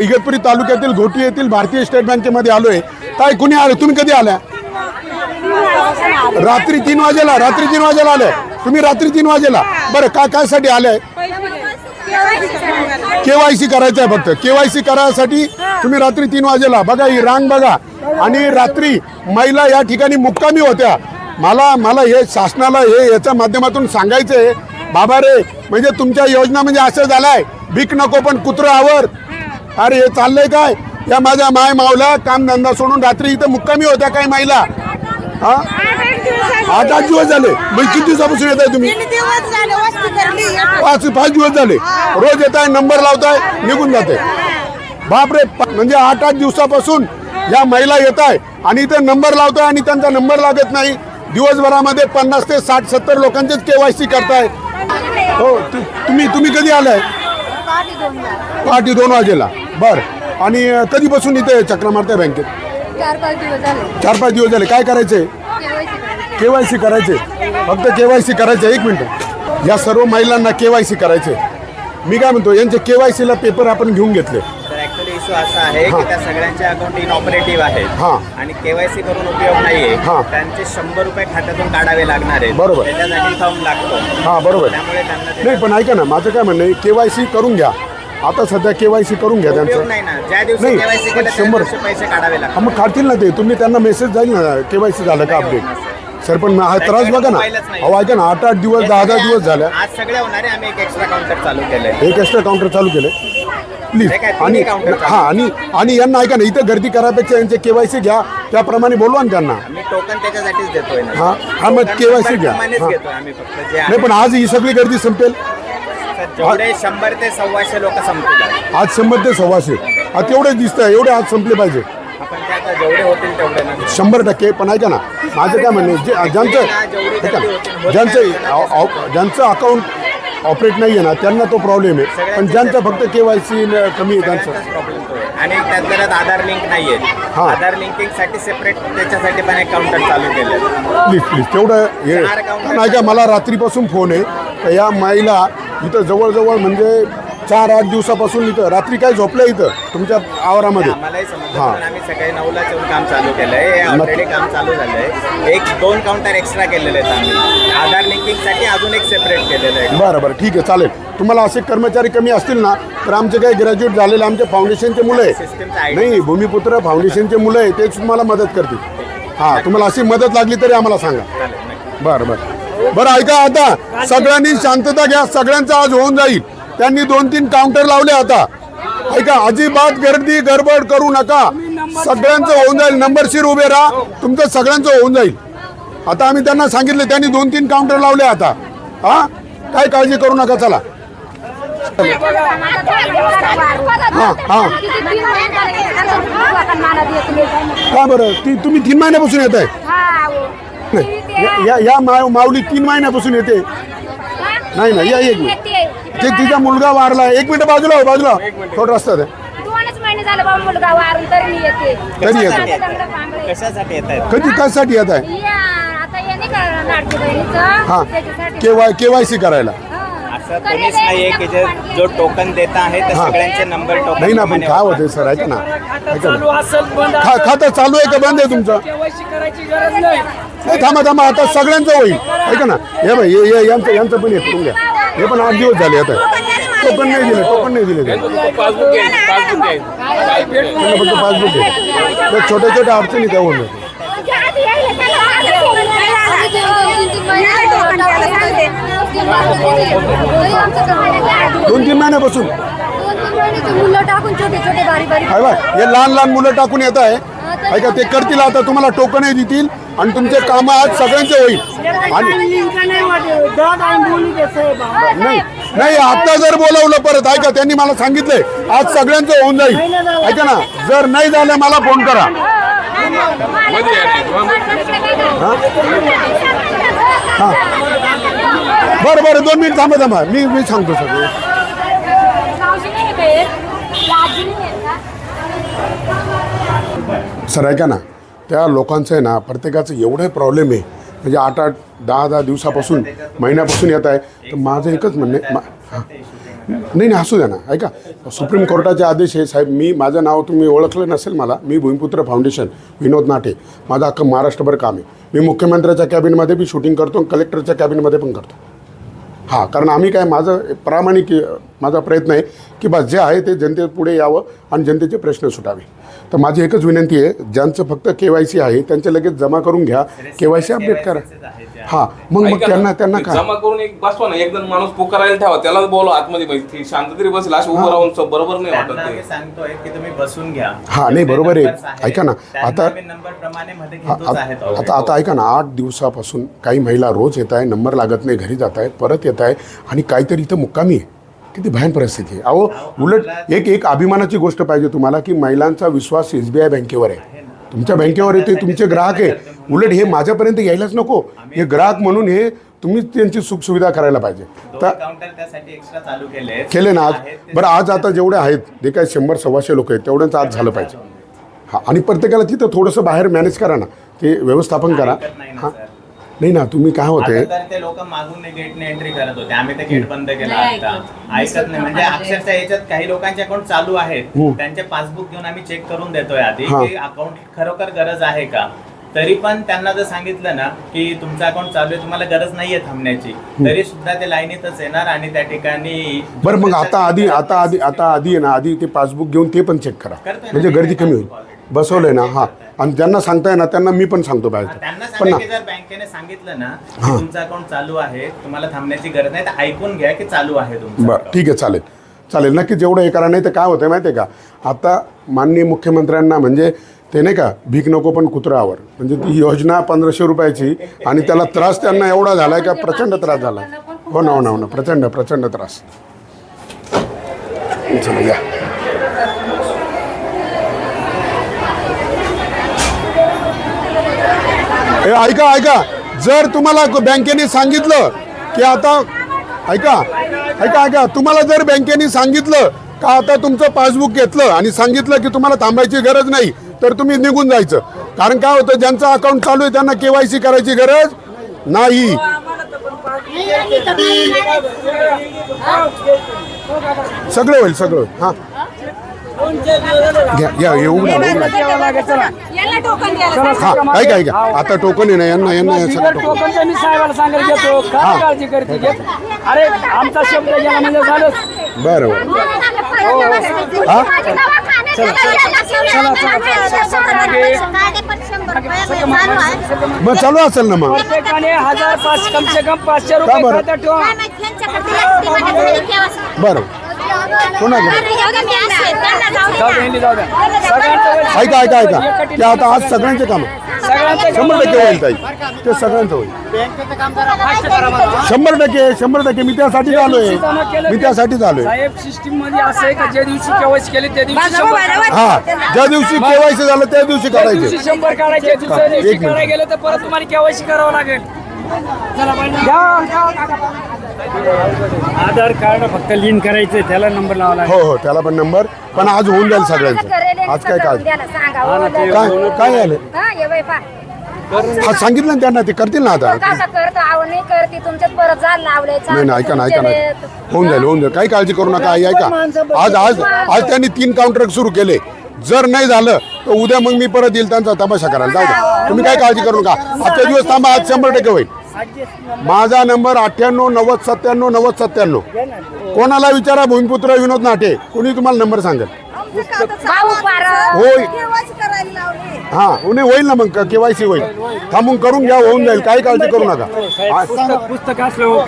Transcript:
इगतपुरी तालुक्यातील घोटी येथील भारतीय स्टेट बँकेमध्ये आलोय. काय कुणी आलं? तुम्ही कधी आल्या? रात्री तीन वाजेला रात्री तीन वाजेला आले. तुम्ही रात्री तीन वाजेला. बरं काय काय साठी आलंय? केवायसी करायचं आहे फक्त. केवायसी करायसाठी तुम्ही रात्री तीन वाजेला. बघा ही रांग बघा. आणि रात्री महिला या ठिकाणी मुक्कामी होत्या. मला मला हे शासनाला हे याच्या माध्यमातून सांगायचं आहे बाबा रे म्हणजे तुमच्या योजना म्हणजे असं झालंय. भीक नको पण कुत्र आवर. अरे हे चाललंय काय? या माझ्या माय मावला काम धंदा सोडून रात्री इथं मुक्कामी होत्या काय महिला हा? आठ आठ दिवस झाले. मग किती दिवसापासून येत आहे तुम्ही पाच पाच दिवस झाले. रोज येत आहे नंबर लावताय निघून जाते. बापरे म्हणजे आठ आठ दिवसापासून या महिला येत आहे आणि इथे नंबर लावताय आणि त्यांचा नंबर लागत नाही. दिवसभरामध्ये पन्नास ते साठ सत्तर लोकांचेच केवायसी करताय. हो तुम्ही तुम्ही कधी आलाय? पहाटे दोन वाजेला. बर. आणि अं, कधीपासून इथे चक्र मारताय बँकेत? चार पाच दिवस झाले. चार पाच दिवस झाले. काय करायचंय? के वाय सी करायचे फक्त के वाय सी करायचं एक मिनटं. या सर्व महिलांना के वाय सी करायचे मी काय म्हणतो यांचे के वाय सीला पेपर आपण घेऊन घेतले. इश्यू असा आहे हा. की त्या सगळ्यांचे अकाउंट इनऑपरेटिव्ह आहेत हा. आणि केवायसी करून उपयोग नाहीये. हा. त्यांचे शंभर रुपये खात्यातून काढावे लागणार आहेत. बरोबर. त्याच्यासाठी लागतो. हां बरोबर. त्यामुळे त्यांना ते- नाही पण ऐका ना माझं काय म्हणणं आहे के वाय सी करून घ्या. आता सध्या के वाय सी करून घ्या उपयोग त्यांचं नाही ना. ज्या दिवशी नाही, केवायसी केलं त्या शंभर. दिवशी पैसे काढावे हा, लागतात मग काढतील ना ते. तुम्ही त्यांना मेसेज जाईल ना के वाय सी झालं का नाही अपडेट सर पण हा त्रास बघा ना. मोबाईलच नाही. अहो ऐका ना आठ आठ दिवस दहा दहा दिवस झाल्या. आज सगळे होणारे आम्ही एक एक्स्ट्रा काउंटर चालू केलंय. एक एक्स्ट्रा काउंटर चालू केले प्लीज हे आणि. हा आणि आणि यांना ऐका ना इथं गर्दी करापेक्षा यांचे केवायसी घ्या. त्याप्रमाणे बोलवा ना त्यांना. आम्ही टोकन त्याच्यासाठीच देतोय ना. हा, हा, मग number घ्या. प्रमाणेच हा. घेतोय आम्ही फक्त जे आहे. नाही पण आज ही सगळी गर्दी संपेल. जेवढे शंभर ते सव्वाशे लोक संपतील आज. आज शंभर ते सव्वाशे. हा तेवढे दिसत आहे एवढे आज संपले पाहिजे. आपण ते आता जेवढे होतील तेवढे ना. शंभर टक्के पण ऐका ना माझं काय म्हणणं आहे, जे ज्यांचं ऐका ज्यांचं अ- अ- ज्यांचं अकाउंट ऑपरेट नाही आहे ना त्यांना तो प्रॉब्लेम आहे. पण ज्यांचं फक्त के वाय सी कमी आहे त्यांचं. सगळ्यांचाच प्रॉब्लेम तो आहे. आणि त्यात घरात आधार लिंक नाहीये हा. आधार लिंकिंगसाठी सेपरेट त्याच्यासाठी पण एक काउंटर चालू केलं प्लीज प्लीज तेवढं हे चार counter कारण ऐका मला रात्रीपासून फोन आहे. तर या महिला इथं जवळजवळ म्हणजे चार आठ दिवसापासून इथं. रात्री काय झोपल्या इथं? तुमच्या आवारामध्ये? आम्हालाही समजलं हा. पण आम्ही सकाळी येऊन काम चालू केलंय. हे ऑलरेडी काम चालू झालंय. एक दोन काउंटर एक्स्ट्रा केलेले आहेत आम्ही. आधार लिंकिंगसाठी अजून एक सेपरेट केलेलं आहे. बरं बरं. ठीक आहे चालेल. तुम्हाला असे कर्मचारी कमी असतील ना तर आमचे काही ग्रॅज्युएट झालेले आमचे फाउंडेशनचे मुलं आहे सिस्टमचा नाही भूमिपुत्र फाउंडेशनचे मुलं आहे तेच तुम्हाला मदत करतील. हां तुम्हाला अशी मदत लागली तरी आम्हाला सांगा. बरं बरं. बरं ऐका आता. सगळ्यांनी शांतता घ्या. सगळ्यांचं आज होऊन जाईल. त्यांनी दोन तीन काउंटर लावले आता. ऐका अजिबात गर्दी गडबड करू नका. सगळ्यांचं होऊन जाईल. नंबरशीर उभे राहा. तुमचं सगळ्यांचं होऊन जाईल. आता आम्ही त्यांना सांगितलं त्यांनी दोन तीन काउंटर लावले आता. हा? काय काळजी करू नका चला. हां हां. का बरं? ती तुम्ही तीन महिन्यापासून येत आहे नाही या- या या माऊली तीन महिन्यापासून येते. नाही नाही या एक मिनिट ते तिचा मुलगा वारला एक मिनिट बाजूला हो बाजूला. थोडं रस्त्यात आहे दोनच महिने झाले बाबा मुलगा वारून तरी येते. येतो? चांगलं. कशासाठी येत आहेत? कधी कशासाठी येत आहे? या, आता हे नाही का लाडकी हा. बहिणीचं त्याच्यासाठी. K Y K Y C करायला. हा. असं कोणीच नाहीये की जे जो टोकन देत आहे ते हा. सगळ्यांचे नंबर टोकन नाही ना पण काय. होते सर? ऐका ना. ऐका चालू ना असेल बंद खा खातं चालू आहे का बंद आहे तुमचं? केवायसी करायची गरज नाही. नाही थांबा थांबा आता सगळ्यांचं होईल. ऐका ना. हे बाई हे- हे यांचं यांचं पण येत घ्या. हे पण आठ दिवस झाले आता. टोकन नाही दिले टोकन नाही दिले पासबुक फक्त पासबुक आहे. तर छोट्या छोट्या अडचणी त्या होऊन. दोन तीन महिन्यापासून. हे लहान लहान मुलं टाकून येत आहे. ऐका ते करतील आता तुम्हाला टोकनही देतील. आणि तुमचे काम आज सगळ्यांचे होईल. आणि नाही नाही आता जर बोलावलं परत ऐका त्यांनी मला सांगितलंय आज सगळ्यांचं होऊन जाईल. ऐका ना जर नाही झालं मला फोन करा. हां. बरं बरं दोन मिनिट थांबा थांबा. मी मी सांगतो सगळं. सर ऐका ना. त्या लोकांचं आहे ना प्रत्येकाचं एवढे प्रॉब्लेम आहे. म्हणजे आठ आठ दहा दहा दिवसापासून महिन्यापासून येत आहे. तर माझं एकच म्हणणं आहे मा- हां. नाही नाही असू द्या ना ऐका. सुप्रीम कोर्टाचे आदेश आहे साहेब मी माझं नाव तुम्ही ओळखलं नसेल मला मी भूमिपुत्र फाउंडेशन विनोद नाटे. माझं अख्खं महाराष्ट्रभर काम आहे. मी मुख्यमंत्र्याच्या कॅबिनमध्ये बी शूटिंग करतो कलेक्टरच्या कॅबिनमध्ये पण करतो. हां कारण आम्ही काय माझं प्रामाणिक माझा प्रयत्न आहे की बस जे आहे ते जनतेपुढे यावं आणि जनतेचे प्रश्न सुटावे. तर माझी एकच विनंती आहे ज्यांचं फक्त के वाय सी आहे त्यांचे लगेच जमा करून घ्या. के वाय सी अपडेट करा. हां मग मग त्यांना ना, त्यांना काय? जमा करून एक बसवा ना एक जण माणूस पुकारायला ठेवा त्याला बोलवा आतमध्ये बैठ ती शांत तरी बसेल असं उभं राहून स- बरोबर नाही त्यांना वाटत आम्ही सांगतोय की तुम्ही बसून घ्या. हा, नाही, बरोबर आहे. ऐका ना, आता- नंबर प्रमाणे मध्ये हा, घेतोच आहेत आ- आता आता ऐका ना आठ दिवसापासून काही महिला रोज येत आहे नंबर लागत नाही घरी जात आहेत परत येत आहे आणि काहीतरी इथं मुक्कामी आहे. किती भयान परिस्थिती आहे. अहो उलट एक एक अभिमानाची गोष्ट पाहिजे तुम्हाला की महिलांचा विश्वास एस बी आय बँकेवर आहे. तुमच्या बँकेवर आहे ते तुमचे ग्राहक आहे. उलट हे माझ्यापर्यंत यायलाच नको. हे ग्राहक म्हणून हे तुम्हीच त्यांची सुखसुविधा करायला पाहिजे. तर केले ना आज. बरं आज आता जेवढे आहेत जे काही शंभर सव्वाशे लोक आहेत तेवढ्यांचं आज झालं पाहिजे. हां आणि प्रत्येकाला तिथं थोडंसं बाहेर मॅनेज करा ना. ते व्यवस्थापन करा. हां. नाही ना तुम्ही काय होते? आता तर ते लोक मागून गेटने एंट्री करत होते. आम्ही ते गेट बंद केला आता. ऐकत. नाही. म्हणजे अक्षरशः याच्यात काही लोकांचे अकाउंट चालू आहेत. त्यांचे पासबुक घेऊन आम्ही चेक करून देतोय आधी हा. की अकाउंट खरोखर गरज आहे का? तरी पण त्यांना जर सांगितलं ना की तुमचं अकाउंट चालू आहे तुम्हाला गरज नाहीये थांबण्याची. तरी सुद्धा ते लाईनीतच येणार आणि त्या ठिकाणी बरं मग आता आधी आता आधी आता आधी आहे ना आधी ते पासबुक घेऊन ते पण चेक करा. करतोय ना, म्हणजे गर्दी कमी होईल. बसवलंय ना हां. आणि ज्यांना सांगताय ना त्यांना मी पण सांगतो बाहेर पण सांगा ना की जर बँकेने सांगितलं ना की तुमचं अकाउंट चालू आहे तुम्हाला थांबण्याची गरज नाही तर ऐकून घ्या की चालू आहे तुमचं बरं. ठीक आहे चालेल. चालेल नक्की जेवढं हे करा नाही तर काय होतं माहिती आहे का? आता माननीय मुख्यमंत्र्यांना म्हणजे ते नाही का भीक नको पण कुत्र्यावर म्हणजे ती योजना पंधराशे रुपयाची आणि त्याला त्रास त्यांना एवढा झाला आहे का प्रचंड त्रास झाला हो ना हो ना हो ना प्रचंड प्रचंड त्रास. चला या. ऐका ऐका. जर तुम्हाला बँकेने सांगितलं की आता ऐका ऐका ऐका. तुम्हाला जर बँकेने सांगितलं का आता तुमचं पासबुक घेतलं आणि सांगितलं की तुम्हाला थांबायची गरज नाही तर तुम्ही निघून जायचं. कारण काय होतं ज्यांचं अकाउंट चालू आहे त्यांना केवायसी करायची गरज नाही. सगळं होईल सगळं हां. घ्या घ्या हे हा ऐका आता टोकन आहे ना यांना यांना हे सगळं टोकन मी साहेबाला सांगायला घेतो काय काळजी करते घेत अरे आमचा शब्द गेला म्हणजे झालंच बरं बरं मग चालू असेल ना मग प्रत्येकाने हजार पाच कम से कम पाचशे का रुपये बरं? खात्यात ठेवा बरं ऐका ऐका ऐका. ते आता आज सगळ्यांचे काम शंभर टक्के होईल ताई. ते सगळ्यांचं होईल. शंभर टक्के शंभर टक्के. मी त्यासाठीच आलोय मी त्यासाठीच आलोय साहेब सिस्टीममध्ये असं आहे का? ज्या दिवशी केवायसी केली त्या दिवशी शंभर हा ज्या दिवशी केवायसी झालं त्या दिवशी त्या दिवशी करायचे. शंभर काढायचे दुसऱ्या एक दिवशी मिनिट. करायला गेलं तर परत तुम्हाला केवायसी करावं लागेल. आधार कार्ड फक्त लिंक करायचं त्याला नंबर लावा लागेल. हो हो त्याला पण नंबर. पण आज होऊन जाईल सगळ्यांचं. आज काय काय? काय काय झालं? हा सांगितलं ना त्यांना ते करतील ना आता. आव नाही करते. तुमच्यात परत जाल लावले नाही नाही ऐका ना ऐका ना. होऊन जाईल होऊन जाईल. काही काळजी करू नका ऐका. आज आज आज त्यांनी तीन काउंटर सुरू केले. जर नाही झालं तर उद्या मग मी परत येईल त्यांचा तमाशा करायला. जाऊ द्या. तुम्ही काय काळजी करू नका. आजच्या दिवस थांबा आज शंभर टक्के होईल. माझा नंबर अठ्ठ्याण्णव नव्वद सत्त्याण्णव नव्वद सत्त्याण्णव. कोणाला विचारा भूमिपुत्र विनोद नाटे. कोणी तुम्हाला नंबर सांगेल. होय हा उन्हे होईल ना मग केवायसी होईल. थांबून करून घ्या होऊन जाईल. काही काळजी करू नका. पुस्तक असलं